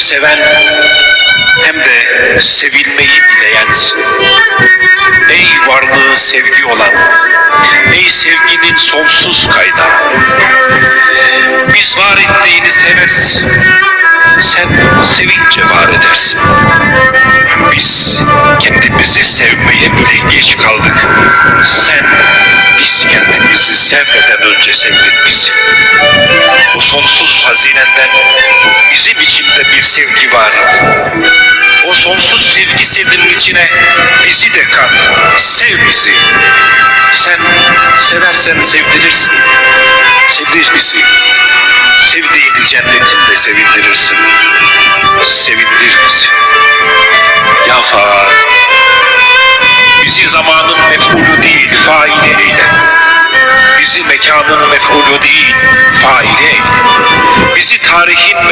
seven hem de sevilmeyi dileyensin. Ey varlığı sevgi olan, ey sevginin sonsuz kaynağı. Biz var ettiğini severiz. Sen sevince var edersin. Biz kendimizi sevmeye bile geç kaldık. Sen biz kendimizi sevmeden önce sevdin bizi. Bu sonsuz hazinenden bizim içinde bir sevgi var et. O sonsuz sevgi senin içine bizi de kat. Sev bizi. Sen seversen sevdirirsin. Sevdir bizi. Sevdiğini cennetinle sevindirirsin. Sevindir bizi. Ya Faal, bizi zamanın mef'ulü değil, faili eyle. Bizi mekanın mef'ulü değil, faili eyle. Bizi tarihin